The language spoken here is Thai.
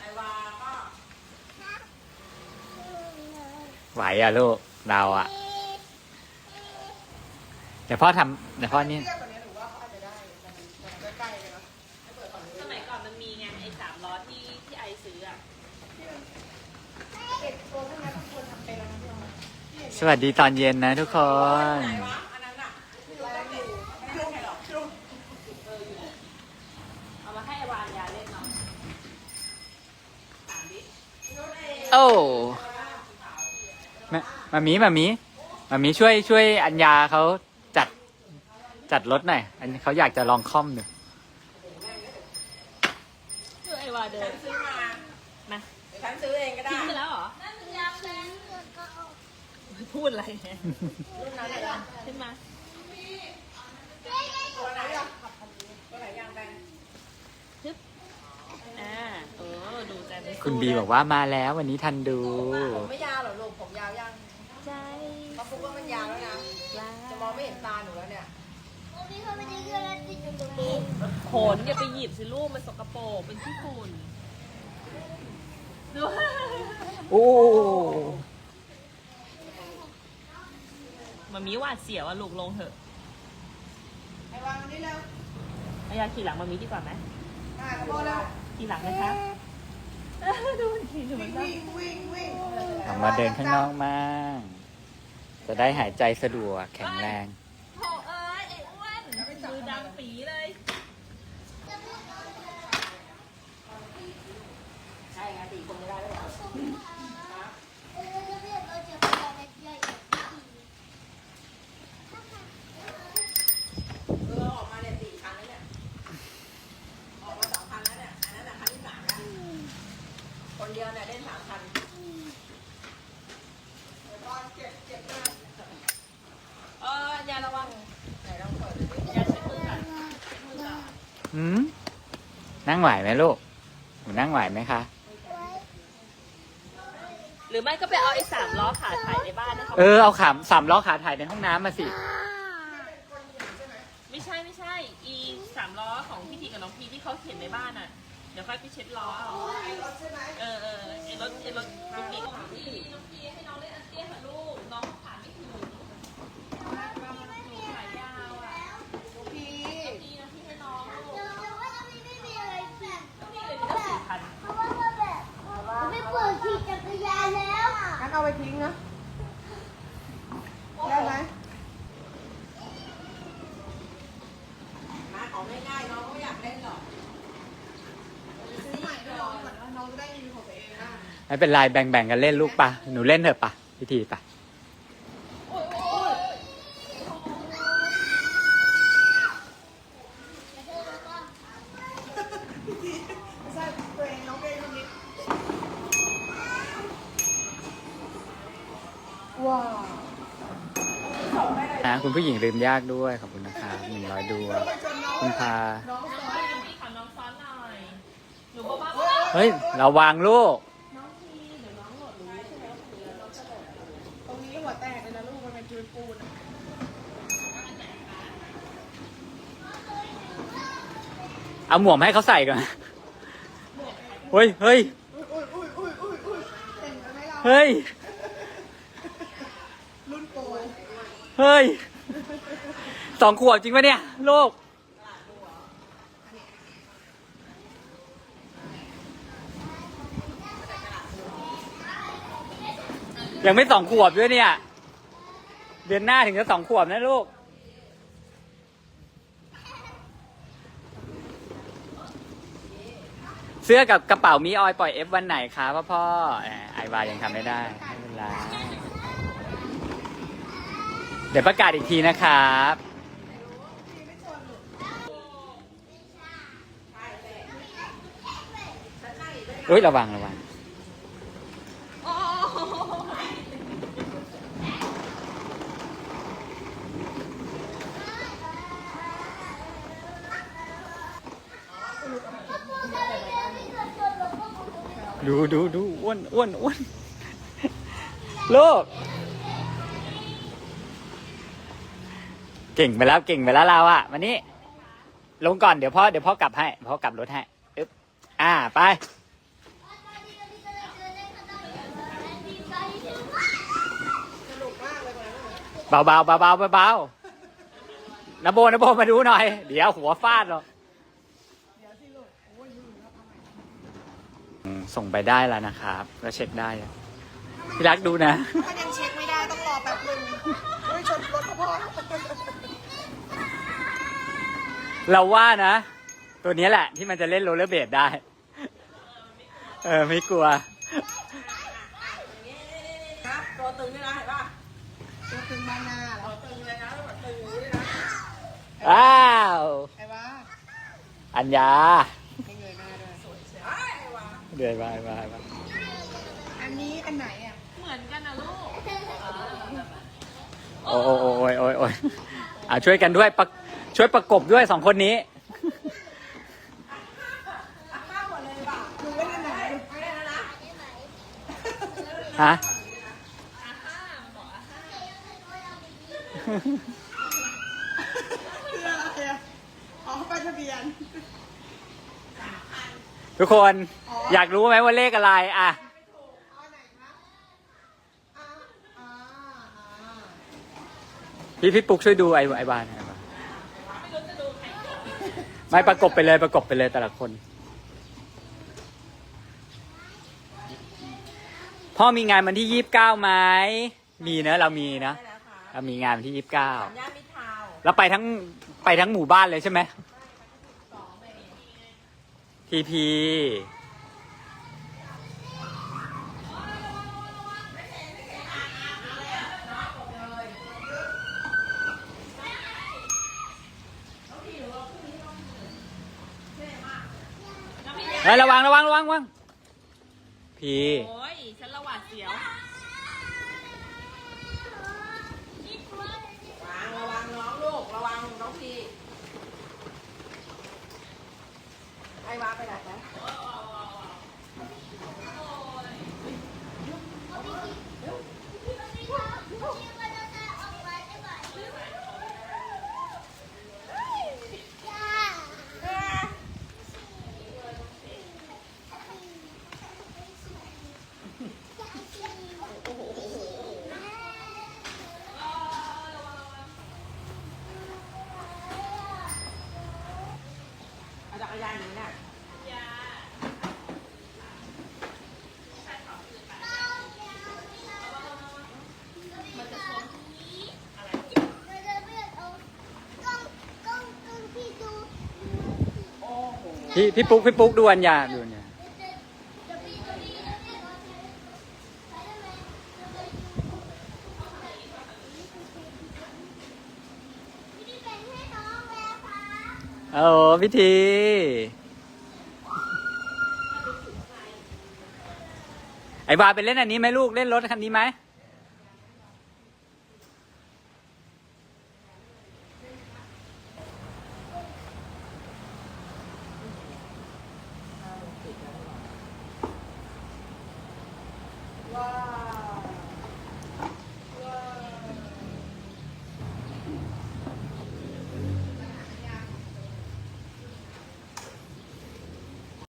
ไอวาก็ไหวอะลูกเราอะเดี๋ยวพ่อทำเดี๋ยวพ่อนี่เทียบกว่านี้หนูว่าเขาอาจจะได้แต่มันแต่มันใกล้ๆเลยนะให้เปิดฝั่งนี้สมัยก่อนมันมีไงไอ้สามล้อที่ที่ไอซื้ออะเด็กตัวพวกนี้ต้องควรทำเป็นแล้วนะพี่ออยสวัสดีตอนเย็นนะทุกคน ไหนวะอันนั้นอะไม่รู้ได้อยู่ไม่รู้ใครหรอกไม่รู้ เอามาให้ไอวานยาเล่นเนาะถามดิ โอ้แม่มามีมามีมามีช่วยช่วยอัญญาเขาจัดจัดรถหน่อยอันเขาอยากจะลองคล่อมดูคือไอวาเดิฉันนซื้อมามาเดี๋ยวฉันซื้อเองก็ได้ทิ้งไปแล้วเหรอพูดอะไรเนี่ยรุ่นนั้นไหนล่ะขึ้นมา ตัวไหนอะตัวไหนยางแดง อ่าเออดูใจไม่สู้ คุณบีบอกว่ามาแล้ววันนี้ทันดู ผมไม่ยาวหรอลูกผมยาวยังใจเพราะฟุกว่ามันยาวแล้วนะลาจะมองไม่เห็นตาหนูแล้วเนี่ยขนอย่าไปหยิบสิลูกมันสกปรกเป็นที่ฝุ่นดูโอ้มามีหวาดเสียวอะลูกลงเถอะไอ้วางอันนี้แล้วไอยาขี่หลังมามีดีกว่าไหมอะพอแล้วขี่หลังนะคะ ดูมันขี่ดูมันได้วิ่งวิ่งวิ่งออกมาเดินข้างนอกมั่งจะได้หายใจสะดวกแข็งแรง โถเอ้ยไอ้อ้วนมือดำปีเลย ใช่ไงตีคนไม่ได้แล้วเหรอเออออกมาเนี่ยสี่คันแล้วเนี่ย ออกมาสองคันแล้วเนี่ย อันนั้นน่ะคันที่สามแล้ว คนเดียวเนี่ยเล่นสามคันเดี๋ยวตอนเจ็บเจ็บมาก เออ อย่าระวังไหนลองเปิดดูดิอย่าใช้มือก่อนมือก่อนหืมนั่งไหวไหมลูกหนูนั่งไหวไหมคะ หรือไม่ก็ไปเอาไอ้สามล้อขาถ่ายในบ้านนะคะเออเอาขามสามล้อขาถ่ายในห้องน้ำมาสิ ไม่ใช่ไม่ใช่ อีสามล้อของพี่ทีกับน้องพีที่เขาเข็นในบ้านอะ เดี๋ยวค่อยไปเช็ดล้อเอารถใช่ไหมเออเออไอ้รถไอ้รถลูกพีของพี่น้องพีให้น้องเล่นอันเตี้ยค่ะลูกน้องขาไม่ถึงขายาวอะ พี่ ดีนะที่ให้น้องลูกนี่เลยมีตั้งสี่พัน ไม่เปิดขี่จักรยานแล้ว งั้นเอาไปทิ้งนะ ได้ไหมมาของง่ายๆน้องก็ไม่อยากเล่นหรอกซื้อใหม่ด้วยน้องก่อนว่าน้องจะได้มีของตัวเองบ้าง ไม่เป็นไรแบ่งๆกันเล่นลูกปะหนูเล่นเถอะปะพิธีปะ ไม่ใช่ตัวเองน้องเองคนนี้ ว้าวนะคุณผู้หญิงลืมยากด้วยขอบคุณนะครับหนึ่งร้อยดวงคุณพาน้องซ้อนพี่ขอน้องซ้อนหน่อยหนูบอกว่าเฮ้ยระวังลูกน้องพีเดี๋ยวน้องโหลดรู้ใช่ไหมว่าคือน้องจะโหลดตรงนี้หัวแตกเลยนะลูกมันเป็นปูนปูนอะเอาหมวกมาให้เขาใส่ก่อนเฮ้ยเฮ้ยอุ้ยอุ้ยอุ้ยอุ้ยอุ้ยเก่งไหมเราเฮ้ย รุ่นโปร เฮ้ยสองขวบจริงปะเนี่ยลูกยังไม่สองขวบด้วยเนี่ย เดือนหน้าถึงจะสองขวบนะลูก เสื้อกับกระเป๋ามีออยปล่อยเอฟวันไหนคะพ่อพ่อไอวายังทำไม่ได้ ไม่เป็นไร เดี๋ยวประกาศอีกทีนะครับอุ้ย ระวัง ระวัง ดูดูดูอ้วนอ้วนอ้วนลูก เก่งไปแล้วเก่งไปแล้วเราอะวันนี้ ลงก่อนเดี๋ยวพ่อเดี๋ยวพ่อกลับให้พ่อกลับรถให้อึ๊บอ่าไปเบาเบาเบาเบาเบาเบานโบนะโบมาดูหน่อย เดี๋ยวหัวฟาดหรอกส่งไปได้แล้วนะครับก็เช็คได้พี่รักดูนะยังเช็คไม่ได้ต้องรอแป๊บนึงไม่ชนรถพ่อ เราว่านะ ตัวนี้แหละ ที่มันจะเล่นโรลเลอร์เบดได้ เออ ไม่กลัว ครับตัวตึงนี่นะเห็นป่ะตัวตึงมาหน้าเราตึงเลยนะแบบตึงเลยนะอ้าว ไอ้วะอัญญาไม่เงยหน้าด้วยสวยเชียวไอ้วะเดือยไปไปไปอันนี้อันไหนอะเหมือนกันนะลูกโอ้โอ้โอ้โอ้ยโอ้ยโอ้ยอะช่วยกันด้วยประ ช่วยประกบด้วยสองคนนี้ข้าวหมดเลยป่ะหนูไม่ได้ไหนไม่ได้แล้วนะฮะ คืออะไรอะอ๋อไปทะเบียน ทุกคนอยากรู้ไหมว่าเลขอะไร อะเอาไหนคะอ่าอ่าอ่าพี่พี่ปุ๊กช่วยดูไอ้ไอ้บ้านไอ้บ้าน ไม่ประกบไปเลยประกบไปเลยแต่ละคน พ่อมีงานวันที่ยี่สิบเก้าไหมมีเนอะเรามีนะได้แล้วค่ะเรามีงานวันที่ยี่สิบเก้าสัญญาณมิตรทาวน์แล้วไปทั้งไปทั้งหมู่บ้านเลยใช่ไหมทีพี เฮ้ยระวังระวังระวังระวังพีโอ้ยฉันระหวาดเสียววางระวังน้องลูก ระวังน้องพีไอ้วาไปไหนนะ เอาจักรยานหนีน่ะ พี่พี่ปุ๊กพี่ปุ๊กดูอัญญาดูอัญญาโอ้พิธีไอ้บาไปเล่นอันนี้ไหมลูกเล่นรถคันนี้ไหม